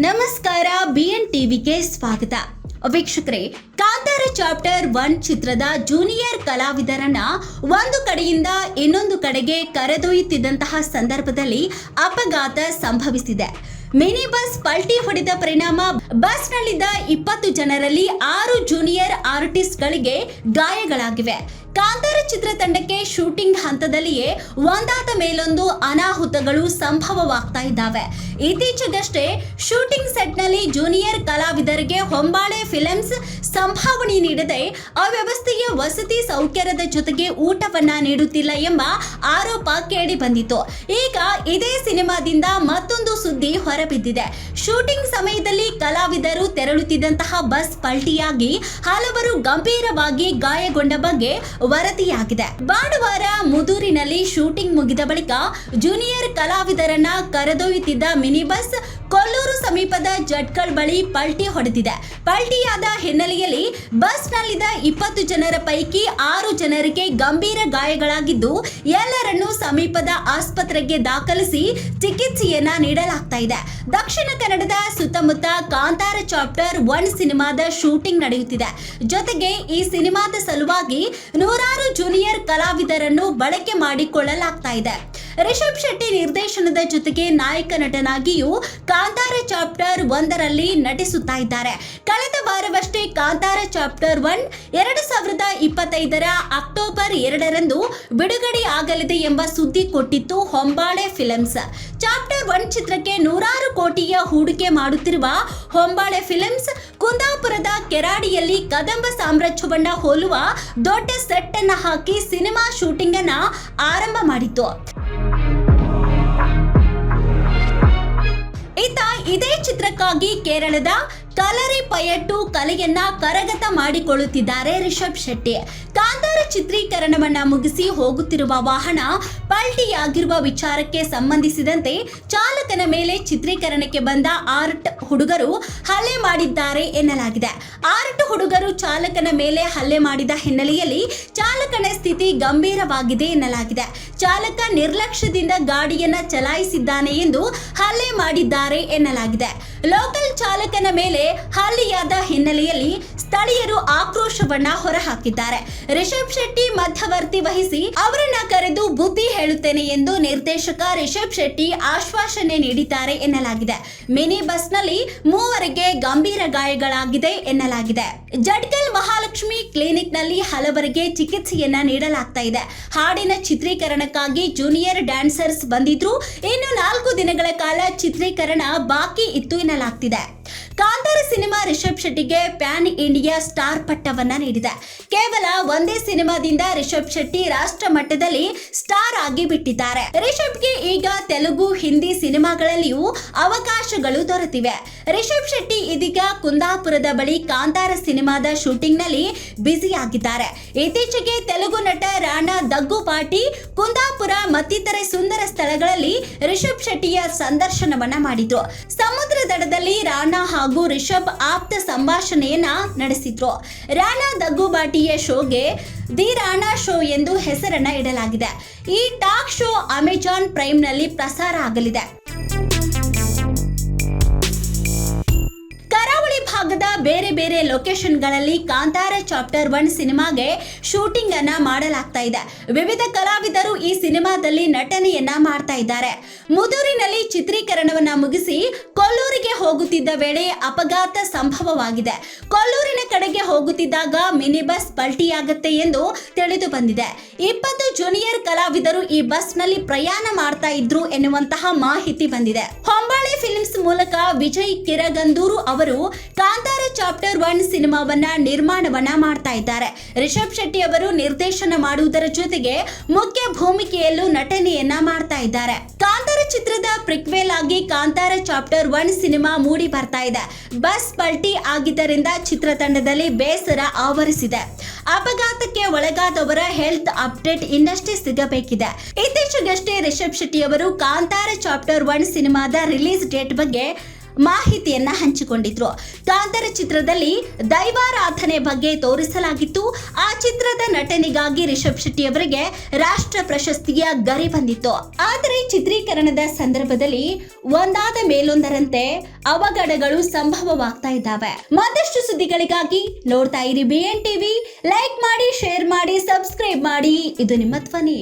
ನಮಸ್ಕಾರ ಬಿಎನ್ ಟಿವಿಗೆ ಸ್ವಾಗತ. ವೀಕ್ಷಕರೇ, ಕಾಂತಾರ ಚಾಪ್ಟರ್ ಒನ್ ಚಿತ್ರದ ಜೂನಿಯರ್ ಕಲಾವಿದರನ್ನ ಒಂದು ಕಡೆಯಿಂದ ಇನ್ನೊಂದು ಕಡೆಗೆ ಕರೆದೊಯ್ಯುತ್ತಿದ್ದಂತಹ ಸಂದರ್ಭದಲ್ಲಿ ಅಪಘಾತ ಸಂಭವಿಸಿದೆ. ಮಿನಿ ಬಸ್ ಪಲ್ಟಿ ಹೊಡೆದ ಪರಿಣಾಮ, ಬಸ್ನಲ್ಲಿದ್ದ ಇಪ್ಪತ್ತು ಜನರಲ್ಲಿ ಆರು ಜೂನಿಯರ್ ಆರ್ಟಿಸ್ಟ್ಗಳಿಗೆ ಗಾಯಗಳಾಗಿವೆ. ಕಾಂತಾರ ಚಿತ್ರತಂಡಕ್ಕೆ ಶೂಟಿಂಗ್ ಹಂತದಲ್ಲಿಯೇ ಒಂದಾದ ಮೇಲೊಂದು ಅನಾಹುತಗಳು ಸಂಭವವಾಗ್ತಾ ಇದ್ದಾವೆ. ಇತ್ತೀಚೆಗಷ್ಟೇ ಶೂಟಿಂಗ್ ಸೆಟ್ನಲ್ಲಿ ಜೂನಿಯರ್ ಕಲಾವಿದರಿಗೆ ಹೊಂಬಾಳೆ ಫಿಲಮ್ಸ್ ಸಂಭಾವನೆ ನೀಡದೆ ಅವ್ಯವಸ್ಥೆಯ ವಸತಿ ಸೌಕರ್ಯದ ಜೊತೆಗೆ ಊಟವನ್ನ ನೀಡುತ್ತಿಲ್ಲ ಎಂಬ ಆರೋಪ ಕೇಳಿ ಬಂದಿತ್ತು. ಈಗ ಇದೇ ಸಿನಿಮಾದಿಂದ ಮತ್ತೊಂದು ಸುದ್ದಿ ಹೊರಬಿದ್ದಿದೆ. ಶೂಟಿಂಗ್ ಸಮಯದಲ್ಲಿ ಕಲಾವಿದರು ತೆರಳುತ್ತಿದ್ದಂತಹ ಬಸ್ ಪಲ್ಟಿಯಾಗಿ ಹಲವರು ಗಂಭೀರವಾಗಿ ಗಾಯಗೊಂಡ ಬಗ್ಗೆ ವರದಿಯಾಗಿದೆ. ಭಾನುವಾರ ಮುದೂರಿನಲ್ಲಿ ಶೂಟಿಂಗ್ ಮುಗಿದ ಬಳಿಕ ಜೂನಿಯರ್ ಕಲಾವಿದರನ್ನ ಕರೆದೊಯ್ಯುತ್ತಿದ್ದ ಮಿನಿ ಬಸ್ ಕೊಲ್ಲೂರು ಸಮೀಪದ ಜಟ್ಕಲ್ ಬಳಿ ಪಲ್ಟಿ ಹೊಡೆದಿದೆ. ಪಲ್ಟಿಯಾದ ಹಿನ್ನೆಲೆಯಲ್ಲಿ ಬಸ್ನಲ್ಲಿದ್ದ ಇಪ್ಪತ್ತು ಜನರ ಪೈಕಿ ಆರು ಜನರಿಗೆ ಗಂಭೀರ ಗಾಯಗಳಾಗಿದ್ದು, ಎಲ್ಲರನ್ನೂ ಸಮೀಪದ ಆಸ್ಪತ್ರೆಗೆ ದಾಖಲಿಸಿ ಚಿಕಿತ್ಸೆಯನ್ನ ನೀಡಲಾಗ್ತಾ ಇದೆ. ದಕ್ಷಿಣ ಕನ್ನಡದ ಸುತ್ತಮುತ್ತ ಕಾಂತಾರ ಚಾಪ್ಟರ್ ಒನ್ ಸಿನಿಮಾದ ಶೂಟಿಂಗ್ ನಡೆಯುತ್ತಿದೆ. ಜೊತೆಗೆ ಈ ಸಿನಿಮಾದ ಸಲುವಾಗಿ ನೂರಾರು ಜೂನಿಯರ್ ಕಲಾವಿದರನ್ನು ಬಳಕೆ ಮಾಡಿಕೊಳ್ಳಲಾಗ್ತಾ ಇದೆ. ರಿಷಬ್ ಶೆಟ್ಟಿ ನಿರ್ದೇಶನದ ಜೊತೆಗೆ ನಾಯಕ ನಟನಾಗಿಯೂ ಕಾಂತಾರ ಚಾಪ್ಟರ್ ಒಂದರಲ್ಲಿ ನಟಿಸುತ್ತಾ ಇದ್ದಾರೆ. ಕಳೆದ ವಾರವಷ್ಟೇ ಕಾಂತಾರ ಚಾಪ್ಟರ್ ಒನ್ ಎರಡು ಸಾವಿರದ ಇಪ್ಪತ್ತೈದರ ಅಕ್ಟೋಬರ್ ಎರಡರಂದು ಬಿಡುಗಡೆ ಆಗಲಿದೆ ಎಂಬ ಸುದ್ದಿ ಕೊಟ್ಟಿತ್ತು ಹೊಂಬಾಳೆ ಫಿಲ್ಮ್ಸ್. ಚಾಪ್ಟರ್ ಒನ್ ಚಿತ್ರಕ್ಕೆ ನೂರಾರು ಕೋಟಿಯ ಹೂಡಿಕೆ ಮಾಡುತ್ತಿರುವ ಹೊಂಬಾಳೆ ಫಿಲ್ಮ್ಸ್ ಕುಂದಾಪುರದ ಕೆರಾಡಿಯಲ್ಲಿ ಕದಂಬ ಸಾಮ್ರಾಜ್ಯವನ್ನ ಹೋಲುವ ದೊಡ್ಡ ಸೆಟ್ ಅನ್ನ ಹಾಕಿ ಸಿನಿಮಾ ಶೂಟಿಂಗ್ ಅನ್ನ ಆರಂಭ ಮಾಡಿತ್ತು. ಇದೇ ಚಿತ್ರಕ್ಕಾಗಿ ಕೇರಳದ ಕಲರಿ ಪಯಟ್ಟು ಕಲೆಯನ್ನ ಕರಗತ ಮಾಡಿಕೊಳ್ಳುತ್ತಿದ್ದಾರೆ ರಿಷಬ್ ಶೆಟ್ಟಿ. ಕಾಂತಾರ ಚಿತ್ರೀಕರಣವನ್ನ ಮುಗಿಸಿ ಹೋಗುತ್ತಿರುವ ವಾಹನ ಪಲ್ಟಿಯಾಗಿರುವ ವಿಚಾರಕ್ಕೆ ಸಂಬಂಧಿಸಿದಂತೆ ಚಾಲಕನ ಮೇಲೆ ಚಿತ್ರೀಕರಣಕ್ಕೆ ಬಂದ ಆರ್ಟ್ ಹುಡುಗರು ಹಲ್ಲೆ ಮಾಡಿದ್ದಾರೆ ಎನ್ನಲಾಗಿದೆ. ಆರ್ಟ್ ಹುಡುಗರು ಚಾಲಕನ ಮೇಲೆ ಹಲ್ಲೆ ಮಾಡಿದ ಹಿನ್ನೆಲೆಯಲ್ಲಿ ಚಾಲಕನ ಸ್ಥಿತಿ ಗಂಭೀರವಾಗಿದೆ ಎನ್ನಲಾಗಿದೆ. ಚಾಲಕ ನಿರ್ಲಕ್ಷ್ಯದಿಂದ ಗಾಡಿಯನ್ನ ಚಲಾಯಿಸಿದ್ದಾನೆ ಎಂದು ಹಲ್ಲೆ ಮಾಡಿದ್ದಾರೆ ಎನ್ನಲಾಗಿದೆ. ಲೋಕಲ್ ಚಾಲಕನ ಮೇಲೆ ಹಲ್ಲೆಯಾದ ಹಿನ್ನೆಲೆಯಲ್ಲಿ ಸ್ಥಳೀಯರು ಆಕ್ರೋಶವನ್ನ ಹೊರಹಾಕಿದ್ದಾರೆ. ರಿಷಬ್ ಶೆಟ್ಟಿ ಮಧ್ಯವರ್ತಿ ವಹಿಸಿ ಅವರನ್ನ ಕರೆದು ಹೇಳುತ್ತೇನೆ ಎಂದು ನಿರ್ದೇಶಕ ರಿಷಬ್ ಶೆಟ್ಟಿ ಆಶ್ವಾಸನೆ ನೀಡಿದ್ದಾರೆ ಎನ್ನಲಾಗಿದೆ. ಮಿನಿ ಬಸ್ನಲ್ಲಿ ಮೂವರಿಗೆ ಗಂಭೀರ ಗಾಯಗಳಾಗಿದೆ ಎನ್ನಲಾಗಿದೆ. ಜಡ್ಕಲ್ ಮಹಾಲಕ್ಷ್ಮಿ ಕ್ಲಿನಿಕ್ನಲ್ಲಿ ಹಲವರಿಗೆ ಚಿಕಿತ್ಸೆಯನ್ನ ನೀಡಲಾಗ್ತಾ ಇದೆ. ಹಾಡಿನ ಚಿತ್ರೀಕರಣಕ್ಕಾಗಿ ಜೂನಿಯರ್ ಡ್ಯಾನ್ಸರ್ಸ್ ಬಂದಿದ್ರು. ಇನ್ನು ನಾಲ್ಕು ದಿನಗಳ ಕಾಲ ಚಿತ್ರೀಕರಣ ಬಾಕಿ ಇತ್ತು ಎನ್ನಲಾಗ್ತಿದೆ. ಕಾಂತಾರ ಸಿನಿಮಾ ರಿಷಬ್ ಶೆಟ್ಟಿಗೆ ಪ್ಯಾನ್ ಇಂಡಿಯಾ ಸ್ಟಾರ್ ಪಟ್ಟವನ್ನ ನೀಡಿದೆ. ಕೇವಲ ಒಂದೇ ಸಿನಿಮಾದಿಂದ ರಿಷಬ್ ಶೆಟ್ಟಿ ರಾಷ್ಟ್ರ ಮಟ್ಟದಲ್ಲಿ ಸ್ಟಾರ್ ಆಗಿ ಬಿಟ್ಟಿದ್ದಾರೆ. ರಿಷಬ್ಗೆ ಈಗ ತೆಲುಗು, ಹಿಂದಿ ಸಿನಿಮಾಗಳಲ್ಲಿಯೂ ಅವಕಾಶಗಳು ದೊರೆತಿವೆ. ರಿಷಬ್ ಶೆಟ್ಟಿ ಇದೀಗ ಕುಂದಾಪುರದ ಬಳಿ ಕಾಂತಾರ ಸಿನಿಮಾದ ಶೂಟಿಂಗ್ನಲ್ಲಿ ಬ್ಯುಸಿ ಆಗಿದ್ದಾರೆ ಇತ್ತೀಚೆಗೆ ತೆಲುಗು ನಟ ರಾಣಾ ದಗ್ಗುಪಾಟಿ ಕುಂದಾಪುರ ಮತ್ತಿತರೆ ಸುಂದರ ಸ್ಥಳಗಳಲ್ಲಿ ರಿಷಬ್ ಶೆಟ್ಟಿಯ ಸಂದರ್ಶನವನ್ನ ಮಾಡಿದ್ರು. ಸಮುದ್ರ ದಡದಲ್ಲಿ ರಾಣಾ ಹಾಗೂ ರಿಷಬ್ ಆಪ್ತ ಸಂಭಾಷಣೆಯನ್ನ ನಡೆಸಿದ್ರು. ರಾಣಾ ದಗ್ಗುಬಾಟಿಯ ಶೋಗೆ ದಿ ರಾಣಾ ಶೋ ಎಂದು ಹೆಸರನ್ನ ಇಡಲಾಗಿದೆ. ಈ ಟಾಕ್ ಶೋ ಅಮೆಜಾನ್ ಪ್ರೈಮ್ನಲ್ಲಿ ಪ್ರಸಾರ ಆಗಲಿದೆ. ಬೇರೆ ಬೇರೆ ಲೊಕೇಶನ್ಗಳಲ್ಲಿ ಕಾಂತಾರ ಚಾಪ್ಟರ್ ಒನ್ ಸಿನಿಮಾಗೆ ಶೂಟಿಂಗ್ ಅನ್ನ ಮಾಡಲಾಗ್ತಾ ಇದೆ. ವಿವಿಧ ಕಲಾವಿದರು ಈ ಸಿನಿಮಾದಲ್ಲಿ ನಟನೆಯನ್ನ ಮಾಡ್ತಾ ಇದ್ದಾರೆ. ಮುದೂರಿನಲ್ಲಿ ಚಿತ್ರೀಕರಣವನ್ನ ಮುಗಿಸಿ ಕೊಲ್ಲೂರಿಗೆ ಹೋಗುತ್ತಿದ್ದ ವೇಳೆ ಅಪಘಾತ ಸಂಭವವಾಗಿದೆ. ಕೊಲ್ಲೂರಿನ ಕಡೆಗೆ ಹೋಗುತ್ತಿದ್ದಾಗ ಮಿನಿ ಬಸ್ ಪಲ್ಟಿಯಾಗುತ್ತೆ ಎಂದು ತಿಳಿದು ಬಂದಿದೆ. ಇಪ್ಪತ್ತು ಜೂನಿಯರ್ ಕಲಾವಿದರು ಈ ಬಸ್ನಲ್ಲಿ ಪ್ರಯಾಣ ಮಾಡ್ತಾ ಇದ್ರು ಎನ್ನುವಂತಹ ಮಾಹಿತಿ ಬಂದಿದೆ. ಹೊಂಬಾಳೆ ಫಿಲ್ಮ್ಸ್ ಮೂಲಕ ವಿಜಯ್ ಕಿರಗಂದೂರು ಅವರು ಕಾಂತಾರ ಚಾಪ್ಟರ್ ಒನ್ ಸಿನಿಮಾವನ್ನ ನಿರ್ಮಾಣವನ್ನ ಮಾಡ್ತಾ ಇದ್ದಾರೆ. ರಿಷಬ್ ಶೆಟ್ಟಿ ಅವರು ನಿರ್ದೇಶನ ಮಾಡುವುದರ ಜೊತೆಗೆ ಮುಖ್ಯ ಭೂಮಿಕೆಯಲ್ಲೂ ನಟನೆಯನ್ನ ಮಾಡ್ತಾ ಇದ್ದಾರೆ. ಕಾಂತಾರ ಚಿತ್ರದ ಪ್ರಿಕ್ವೆಲ್ ಆಗಿ ಕಾಂತಾರ ಚಾಪ್ಟರ್ ಒನ್ ಸಿನಿಮಾ ಮೂಡಿ ಬರ್ತಾ ಇದೆ. ಬಸ್ ಪಲ್ಟಿ ಆಗಿದ್ದರಿಂದ ಚಿತ್ರತಂಡದಲ್ಲಿ ಬೇಸರ ಆವರಿಸಿದೆ. ಅಪಘಾತಕ್ಕೆ ಒಳಗಾದವರ ಹೆಲ್ತ್ ಅಪ್ಡೇಟ್ ಇನ್ನಷ್ಟೇ ಸಿಗಬೇಕಿದೆ. ಇತ್ತೀಚೆಗಷ್ಟೇ ರಿಷಬ್ ಶೆಟ್ಟಿ ಅವರು ಕಾಂತಾರ ಚಾಪ್ಟರ್ ಒನ್ ಸಿನಿಮಾದ ರಿಲೀಸ್ ಡೇಟ್ ಬಗ್ಗೆ ಮಾಹಿತಿಯನ್ನ ಹಂಚಿಕೊಂಡಿದ್ರು. ಕಾಂತಾರ ಚಿತ್ರದಲ್ಲಿ ದೈವಾರಾಧನೆ ಬಗ್ಗೆ ತೋರಿಸಲಾಗಿತ್ತು. ಆ ಚಿತ್ರದ ನಟನೆಗಾಗಿ ರಿಷಬ್ ಶೆಟ್ಟಿ ಅವರಿಗೆ ರಾಷ್ಟ್ರ ಪ್ರಶಸ್ತಿಯ ಗರಿ ಬಂದಿತ್ತು. ಆದರೆ ಚಿತ್ರೀಕರಣದ ಸಂದರ್ಭದಲ್ಲಿ ಒಂದಾದ ಮೇಲೊಂದರಂತೆ ಅವಘಡಗಳು ಸಂಭವವಾಗ್ತಾ ಇದ್ದಾವೆ. ಮತ್ತಷ್ಟು ಸುದ್ದಿಗಳಿಗಾಗಿ ನೋಡ್ತಾ ಇರಿ ಬಿ ಎನ್ ಟಿವಿ ಲೈಕ್ ಮಾಡಿ ಶೇರ್ ಮಾಡಿ ಸಬ್ಸ್ಕ್ರೈಬ್ ಮಾಡಿ. ಇದು ನಿಮ್ಮ ಧ್ವನಿ.